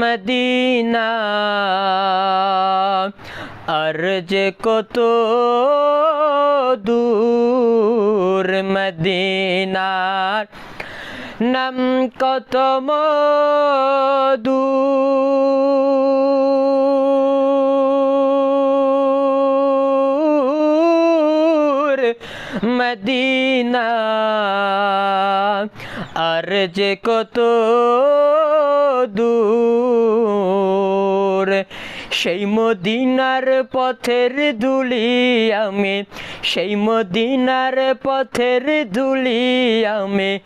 Medina আর যে কত দূর মদিনার নাম কত মধুর মদিনা আর যে কত দূর সেই মদিনার পথের ধুলি আমি সেই মদিনার পথের ধুলি আমি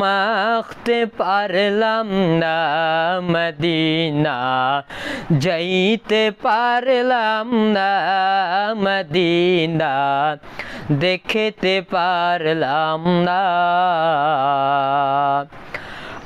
মাখতে পারলাম না মদিনা যাইতে পারলাম না মদিনা দেখতে পারলাম না।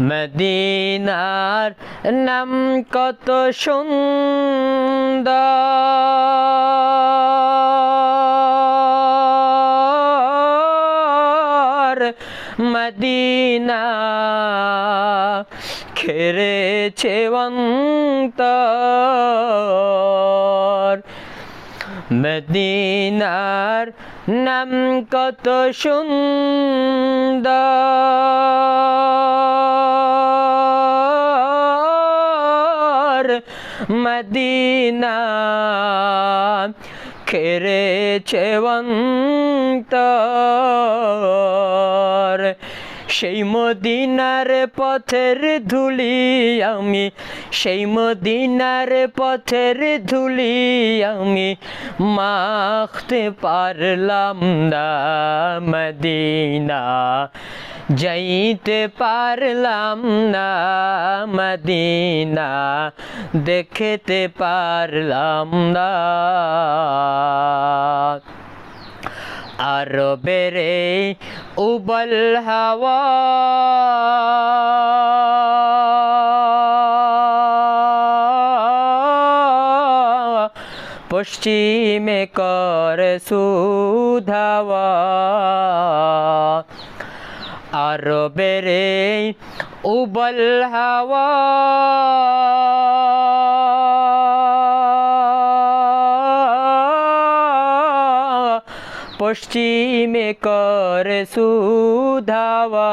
মদিনার নাম কত সুন্দর। মদিনা খেরেছে অন্তর। মদিনার নাম কত সুন্দর। মদিনা খেরেছে অন্তর। সেই মদিনার পথের ধুলি আমি, সেই মদিনার পথের ধুলি আমি মাখতে পারলাম না মদিনা। যাইতে পারলাম না মদিনা দেখতে পারলাম না। আরবের উবল হাওয়া পশ্চিমে কর সুধাওয়া। আরবের উবল হাওয়া। পশ্চিমে কর সুধাওয়া।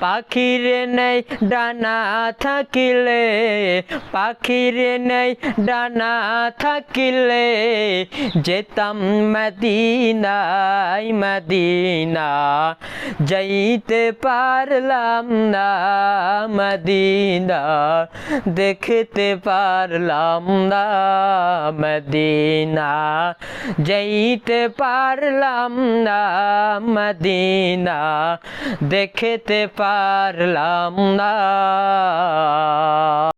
পাখির নেই ডানা থাকিলে, পাখির নেই ডানা থাকিলে, যেতাম মদিনাই মদিনা, যাইতে পারলাম না মদিনা, দেখতে পারলাম না মদিনা, যাইতে পারলাম না মদিনা, দেখতে পারলাম না।